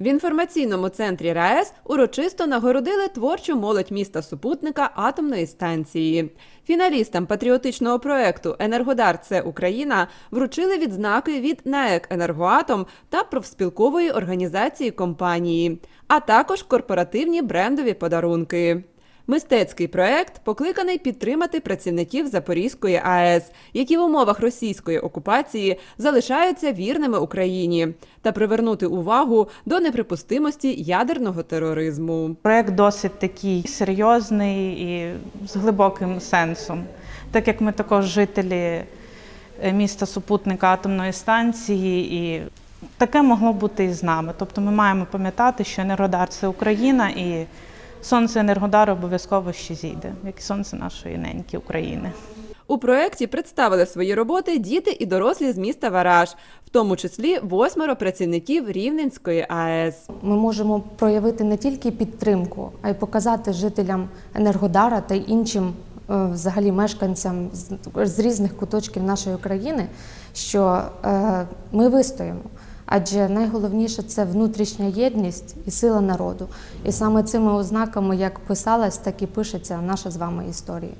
В інформаційному центрі РаЕС урочисто нагородили творчу молодь міста супутника атомної станції. Фіналістам патріотичного проекту Енергодар це Україна вручили відзнаки від НАЕК Енергоатом та профспілкової організації компанії, а також корпоративні брендові подарунки. Мистецький проект покликаний підтримати працівників Запорізької АЕС, які в умовах російської окупації залишаються вірними Україні, та привернути увагу до неприпустимості ядерного тероризму. Проект досить такий серйозний і з глибоким сенсом, так як ми також жителі е, міста супутника атомної станції, і таке могло бути і з нами. Тобто ми маємо пам'ятати, що Енергодар це Україна, і сонце Енергодару обов'язково ще зійде, як і сонце нашої неньки України. У проєкті представили свої роботи діти і дорослі з міста Вараж, в тому числі восьмеро працівників Рівненської АЕС. Ми можемо проявити не тільки підтримку, а й показати жителям Енергодара та іншим е, взагалі мешканцям з, різних куточків нашої країни, що е, ми вистоїмо. Адже найголовніше це внутрішня єдність і сила народу. І саме цими ознаками, як писалась, так і пишеться наша з вами історія.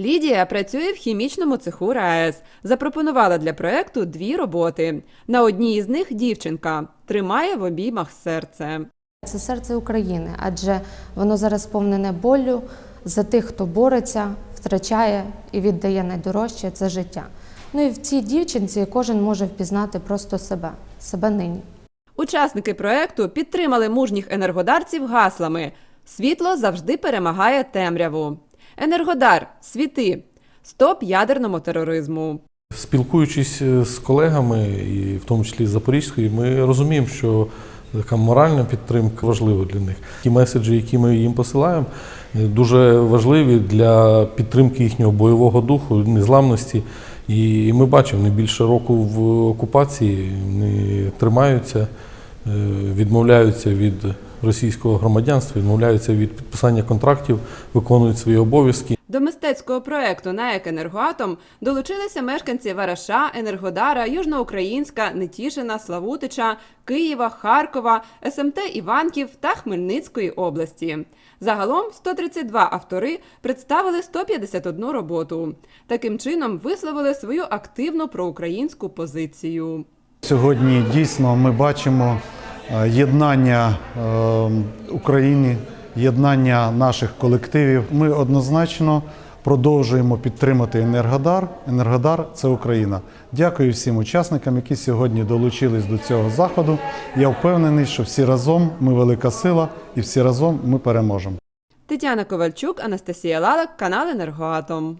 Лідія працює в хімічному цеху РаЕС. Запропонувала для проекту дві роботи. На одній із них дівчинка тримає в обіймах серце. Це серце України, адже воно зараз сповнене болю за тих, хто бореться, втрачає і віддає найдорожче це життя. Ну і в цій дівчинці кожен може впізнати просто себе, себе нині. Учасники проекту підтримали мужніх енергодарців гаслами: Світло завжди перемагає темряву. Енергодар, світи, стоп ядерному тероризму. Спілкуючись е, з колегами, і в тому числі з Запорізької, ми розуміємо, що така моральна підтримка важлива для них. Ті меседжі, які ми їм посилаємо, е, дуже важливі для підтримки їхнього бойового духу, незламності. І ми бачимо, не більше року в окупації вони тримаються, е, відмовляються від російського громадянства, відмовляються від підписання контрактів, виконують свої обов'язки. Мистецького проекту НАЕК «Енергоатом» долучилися мешканці Вараша, Енергодара, Южноукраїнська, Нетішина, Славутича, Києва, Харкова, СМТ Іванків та Хмельницької області. Загалом 132 автори представили 151 роботу. Таким чином висловили свою активну проукраїнську позицію. Сьогодні дійсно ми бачимо е, єднання е, України, єднання наших колективів. Ми однозначно продовжуємо підтримати Енергодар. Енергодар це Україна. Дякую всім учасникам, які сьогодні долучились до цього заходу. Я впевнений, що всі разом ми велика сила і всі разом ми переможемо. Тетяна Ковальчук, Анастасія Лалак, канал «Енергоатом».